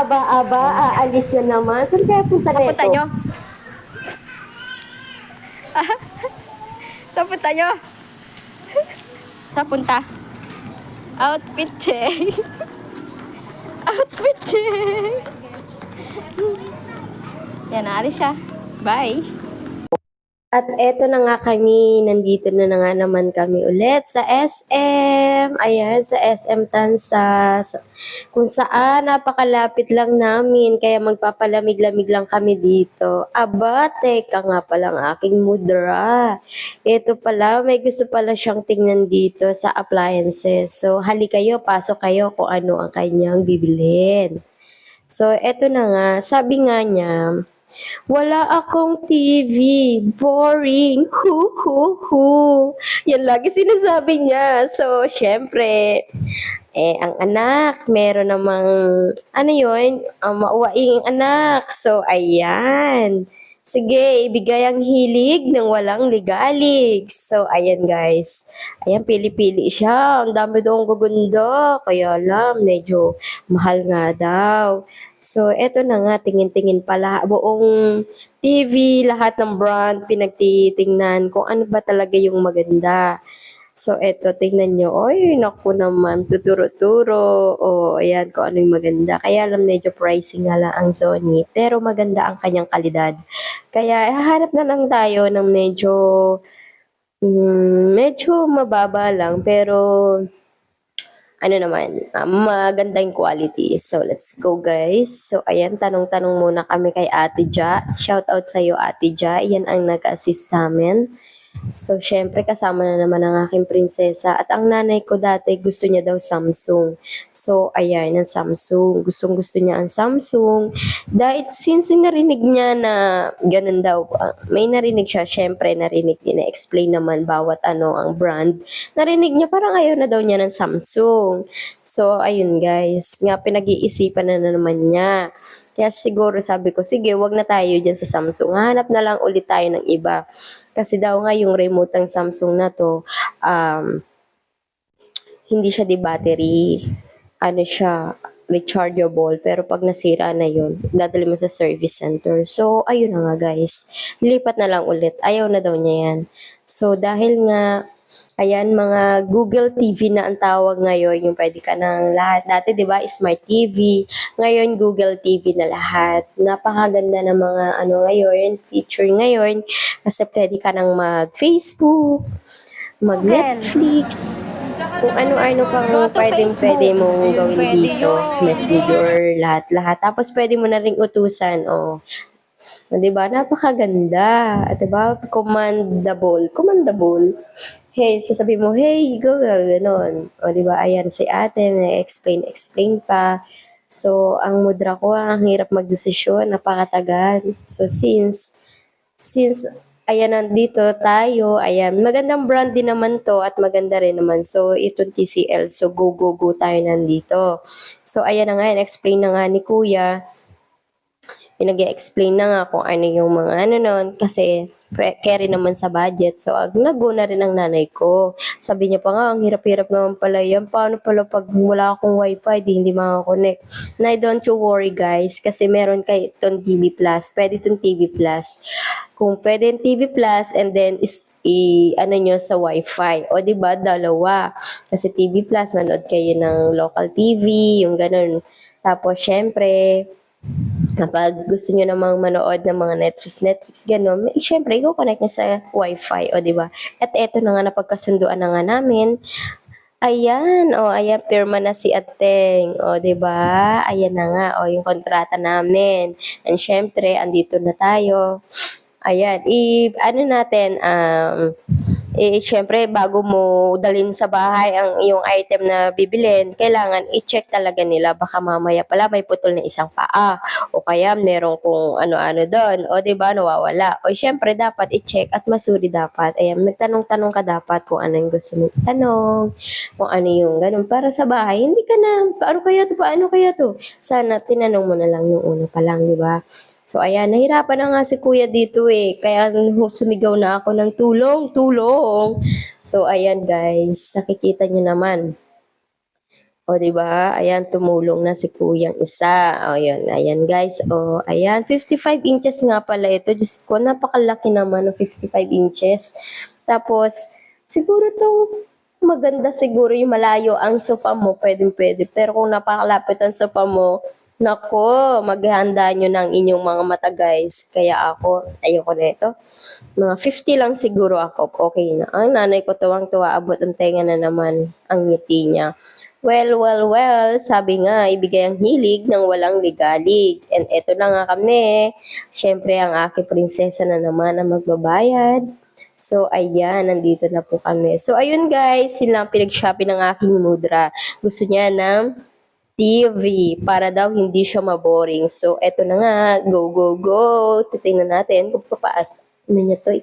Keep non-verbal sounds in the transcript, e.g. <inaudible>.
aba, aba, aalis na naman. Saan kaya punta na ito? nyo. Saan punta nyo? Saan punta? Outfit check. Outfit check. Yan, naalis siya. Bye. At eto na nga kami, nandito na, na nga naman kami ulit sa SM. Ayan, sa SM Tansa. Sa- Kung saan, napakalapit lang namin. Kaya magpapalamig-lamig lang kami dito. Aba, teka nga pala ang aking mudra. Ito pala, may gusto pala siyang tingnan dito sa appliances. So, hali kayo, pasok kayo kung ano ang kanyang bibilhin. So, eto na nga. Sabi nga niya, wala akong TV. Boring. <laughs> Hu, hu, hu. Yan lagi sinasabi niya. So, syempre, eh, ang anak, meron namang, ano yun, ang mauwaing anak. So, ayan. Sige, ibigay ang hilig ng walang ligalig. So, ayan guys. Ayan, pili-pili siya. Ang dami ang gaganda. Kaya lang, medyo mahal nga daw. So, eto na nga, tingin-tingin pala. Buong TV, lahat ng brand, pinagtitingnan kung ano ba talaga yung maganda. So, eto, tingnan nyo. Oy, naku naman, tuturo-turo. O, ayan, kung ano yung maganda. Kaya lang medyo pricey nga lang ang Sony. Pero maganda ang kanyang kalidad. Kaya, hahanap na lang tayo ng medyo, mm, medyo mababa lang. Pero, ano naman, ah, maganda yung quality. So, let's go guys. So, ayan, tanong-tanong muna kami kay Ate Ja. Shout out sa'yo, Ate Ja. Yan ang nag-assist sa amin. So, syempre, kasama na naman ang aking prinsesa. At ang nanay ko dati, gusto niya daw Samsung. So, ayan, ang Samsung. Gustong gusto niya ang Samsung. Dahil since narinig niya na ganun daw, ah, may narinig siya, syempre, narinig niya, na-explain naman bawat ano ang brand. Narinig niya, parang ayaw na daw niya ng Samsung. So, ayun guys, nga pinag-iisipan na, na naman niya. Kaya siguro sabi ko, sige, wag na tayo dyan sa Samsung. Hanap na lang ulit tayo ng iba. Kasi daw nga yung remote ng Samsung na to, um, hindi siya di battery. Ano siya, rechargeable. Pero pag nasira na yun, dadali mo sa service center. So, ayun na nga guys. Lipat na lang ulit. Ayaw na daw niya yan. So, dahil nga, ayan, mga Google TV na ang tawag ngayon, yung pwede ka ng lahat. Dati, di ba, Smart TV. Ngayon, Google TV na lahat. Napakaganda ng mga ano ngayon, feature ngayon. Kasi pwede ka nang mag-Facebook, mag-Netflix, kung ano-ano pang pwedeng pwede mong gawin dito. Messenger, lahat-lahat. Tapos pwede mo na ring utusan, oh. Di ba? Napakaganda. Di ba? Commandable. Commandable. Hey, sasabihin mo, hey, go, ganon. O, di ba? Ayan, si ate, may explain, explain pa. So, ang mudra ko, ang hirap magdesisyon, napakatagal. So, since, since, ayan, nandito tayo, ayan, magandang brand din naman to at maganda rin naman. So, itong TCL. So, go, go, go tayo nandito. So, ayan na nga, explain na nga ni Kuya pinag-explain na nga kung ano yung mga ano nun, kasi carry naman sa budget. So, ag nag-go na rin ang nanay ko. Sabi niya pa nga, ang hirap-hirap naman pala yan. Paano pala pag wala akong wifi, di hindi makakonect. Nay, don't you worry guys, kasi meron kay itong TV Plus. Pwede itong TV Plus. Kung pwede yung TV Plus, and then is i ano nyo sa wifi. O di ba dalawa. Kasi TV Plus, manood kayo ng local TV, yung ganun. Tapos, syempre, kapag gusto nyo namang manood ng mga Netflix, Netflix, gano'n, may, syempre, i-connect nyo sa wifi, o ba? At eto na nga, napagkasunduan na nga namin. Ayan, o, ayan, pirma na si Ateng, o, di ba? Ayan na nga, o, yung kontrata namin. And syempre, andito na tayo. Ayan, i, ano natin, um, eh, syempre, bago mo dalhin sa bahay ang iyong item na bibilin, kailangan i-check talaga nila. Baka mamaya pala may putol na isang paa. O kaya meron kung ano-ano doon. O di ba nawawala. O syempre, dapat i-check at masuri dapat. Ayan, magtanong-tanong ka dapat kung ano yung gusto mong itanong. Kung ano yung ganun. Para sa bahay, hindi ka na, paano kaya to, paano kaya to? Sana tinanong mo na lang yung una pa lang, di ba? So, ayan, nahirapan na nga si kuya dito eh. Kaya sumigaw na ako ng tulong, tulong. So, ayan guys, nakikita nyo naman. O, di ba? Ayan, tumulong na si kuyang isa. O, yun. Ayan, guys. O, ayan. 55 inches nga pala ito. Diyos ko, napakalaki naman ng 55 inches. Tapos, siguro to maganda siguro yung malayo ang sofa mo, pwedeng pwede. Pero kung napakalapit ang sofa mo, nako, maghahanda nyo ng inyong mga mata, guys. Kaya ako, ayoko na ito. Mga 50 lang siguro ako. Okay na. Ang nanay ko tuwang-tuwa, abot ang tenga na naman ang ngiti niya. Well, well, well, sabi nga, ibigay ang hilig ng walang ligalig. And eto na nga kami. Siyempre, ang aking prinsesa na naman ang magbabayad. So, ayan, nandito na po kami. So, ayun guys, sila ang pinag-shopping ng aking mudra. Gusto niya ng TV para daw hindi siya maboring. So, eto na nga, go, go, go. Titingnan natin kung paano niya to